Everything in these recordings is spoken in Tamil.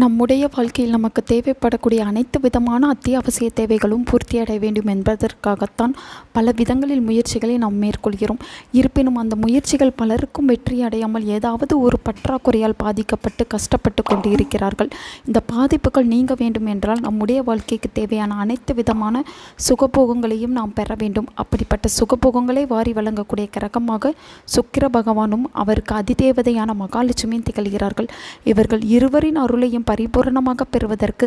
நம்முடைய வாழ்க்கையில் நமக்கு தேவைப்படக்கூடிய அனைத்து விதமான அத்தியாவசிய தேவைகளும் பூர்த்தியடைய வேண்டும் என்பதற்காகத்தான் பல விதங்களில் முயற்சிகளை நாம் மேற்கொள்கிறோம். இருப்பினும் அந்த முயற்சிகள் பலருக்கும் வெற்றி அடையாமல் ஏதாவது ஒரு பற்றாக்குறையால் பாதிக்கப்பட்டு கஷ்டப்பட்டு கொண்டு இருக்கிறார்கள் இந்த பாதிப்புகள் நீங்க வேண்டும் என்றால் நம்முடைய வாழ்க்கைக்கு தேவையான அனைத்து விதமான சுகபோகங்களையும் நாம் பெற வேண்டும். அப்படிப்பட்ட சுகபோகங்களை வாரி வழங்கக்கூடிய கிரகமாக சுக்கிர பகவானும் அவருக்கு அதிதேவதையான மகாலட்சுமியும் திகழ்கிறார்கள். இவர்கள் இருவரின் அருளையும் பரிபூரணமாக பெறுவதற்கு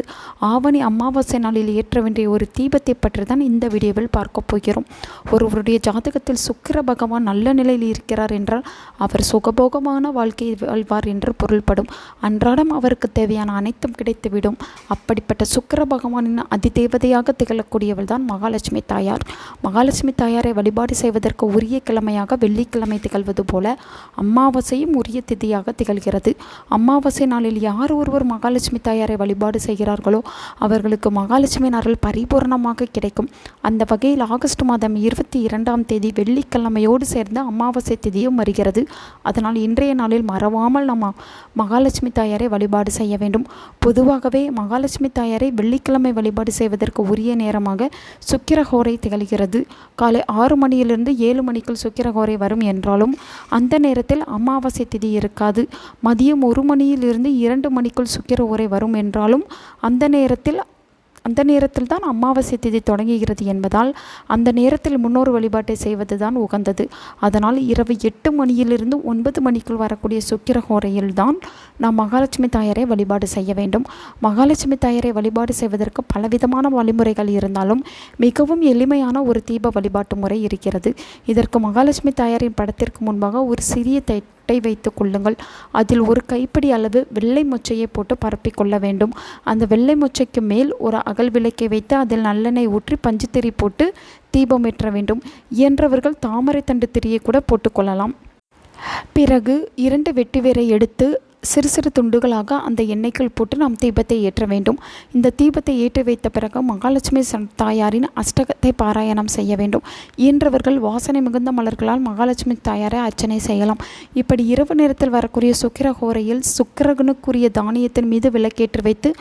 ஆவணி அமாவாசை நாளில் ஏற்ற வேண்டிய ஒரு தீபத்தை பற்றி தான் இந்த வீடியோவில் பார்க்க போகிறோம். ஒருவருடைய ஜாதகத்தில் சுக்கிர பகவான் நல்ல நிலையில் இருக்கிறார் என்றால் அவர் சுகபோகமான வாழ்க்கையை வாழ்வார் என்று பொருள்படும். அன்றாடம் அவருக்கு தேவையான அனைத்தும் கிடைத்துவிடும். அப்படிப்பட்ட சுக்கிர பகவானின் அதிதேவதையாக திகழக்கூடியவள் தான் மகாலட்சுமி தாயார். மகாலட்சுமி தாயாரை வழிபாடு செய்வதற்கு உரிய கிழமையாக வெள்ளிக்கிழமை திகழ்வது போல அமாவாசையும் உரிய திதியாக திகழ்கிறது. அமாவாசை நாளில் யார் ஒருவர் மகாலட்சுமி மகாலட்சுமி தாயாரை வழிபாடு செய்கிறார்களோ அவர்களுக்கு மகாலட்சுமியின் அருள் பரிபூர்ணமாக கிடைக்கும். அந்த வகையில் ஆகஸ்ட் மாதம் இருபத்தி இரண்டாம் தேதி வெள்ளிக்கிழமையோடு சேர்ந்து அமாவாசை திதியும் வருகிறது. அதனால் இன்றைய நாளில் மறவாமல் நம்ம மகாலட்சுமி தாயாரை வழிபாடு செய்ய வேண்டும். பொதுவாகவே மகாலட்சுமி தாயாரை வெள்ளிக்கிழமை வழிபாடு செய்வதற்கு உரிய நேரமாக சுக்கிரஹோரை திகழ்கிறது. காலை ஆறு மணியிலிருந்து ஏழு மணிக்குள் சுக்கிரஹோரை வரும் என்றாலும் அந்த நேரத்தில் அமாவாசை திதி இருக்காது. மதியம் ஒரு மணியிலிருந்து இரண்டு மணிக்குள் சுக்கிர உரை வரும் என்றாலும் அந்த நேரத்தில் அந்த நேரத்தில் தான் அமாவாசை திதி தொடங்குகிறது என்பதால் அந்த நேரத்தில் முன்னோர் வழிபாட்டை செய்வது தான் உகந்தது. அதனால் இரவு எட்டு மணியிலிருந்து ஒன்பது மணிக்குள் வரக்கூடிய சுக்கிர தான் நாம் மகாலட்சுமி தாயாரை வழிபாடு செய்ய வேண்டும். மகாலட்சுமி தாயாரை வழிபாடு செய்வதற்கு பலவிதமான வழிமுறைகள் இருந்தாலும் மிகவும் எளிமையான ஒரு தீப வழிபாட்டு முறை இருக்கிறது. இதற்கு மகாலட்சுமி தாயாரின் படத்திற்கு முன்பாக ஒரு சிறிய தை தட்டை வைத்து கொள்ளுங்கள். அதில் ஒரு கைப்பிடி அளவு வெள்ளை மொச்சையை போட்டு பரப்பி கொள்ள வேண்டும். அந்த வெள்ளை மொச்சைக்கு மேல் ஒரு அகல் விளக்கை வைத்து அதில் நல்லெண்ணெய் ஊற்றி பஞ்சுத்திரி போட்டு தீபம் ஏற்ற வேண்டும். இயன்றவர்கள் தாமரை தண்டு திரியை கூட போட்டுக்கொள்ளலாம் பிறகு இரண்டு வெட்டிவேரை எடுத்து சிறு சிறு துண்டுகளாக அந்த எண்ணெய்க்குள் போட்டு நாம் தீபத்தை ஏற்ற வேண்டும். இந்த தீபத்தை ஏற்றி வைத்த பிறகு மகாலட்சுமி தாயாரின் அஷ்டகத்தை பாராயணம் செய்ய வேண்டும். இயன்றவர்கள் வாசனை மிகுந்த மலர்களால் மகாலட்சுமி தாயாரை அர்ச்சனை செய்யலாம். இப்படி இரவு நேரத்தில் வரக்கூடிய சுக்கிரஹோரையில் சுக்கிரகனுக்குரிய தானியத்தின் மீது விளக்கேற்றி வைத்து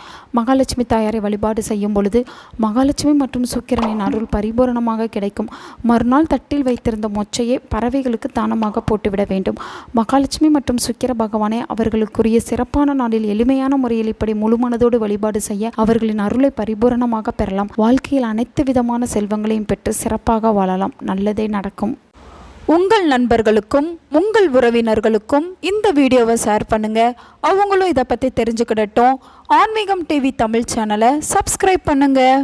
மகாலட்சுமி தாயாரை வழிபாடு செய்யும் பொழுது மகாலட்சுமி மற்றும் சுக்கிரனின் அருள் பரிபூரணமாக கிடைக்கும். மறுநாள் தட்டில் வைத்திருந்த மொச்சையை பறவைகளுக்கு தானமாக போட்டுவிட வேண்டும். மகாலட்சுமி மற்றும் சுக்கிர பகவானை அவர்களுக்கு அவர்களுக்குரிய சிறப்பான நாளில் எளிமையான முறையில் இப்படி முழுமனதோடு வழிபாடு செய்ய அவர்களின் அருளை பரிபூரணமாக பெறலாம். வாழ்க்கையில் அனைத்து விதமான செல்வங்களையும் பெற்று சிறப்பாக வாழலாம். நல்லதே நடக்கும். உங்கள் நண்பர்களுக்கும் உங்கள் உறவினர்களுக்கும் இந்த வீடியோவை ஷேர் பண்ணுங்க. அவங்களும் இதை பற்றி தெரிஞ்சுக்கிடட்டும். ஆன்மீகம் டிவி தமிழ் சேனலை சப்ஸ்கிரைப் பண்ணுங்கள்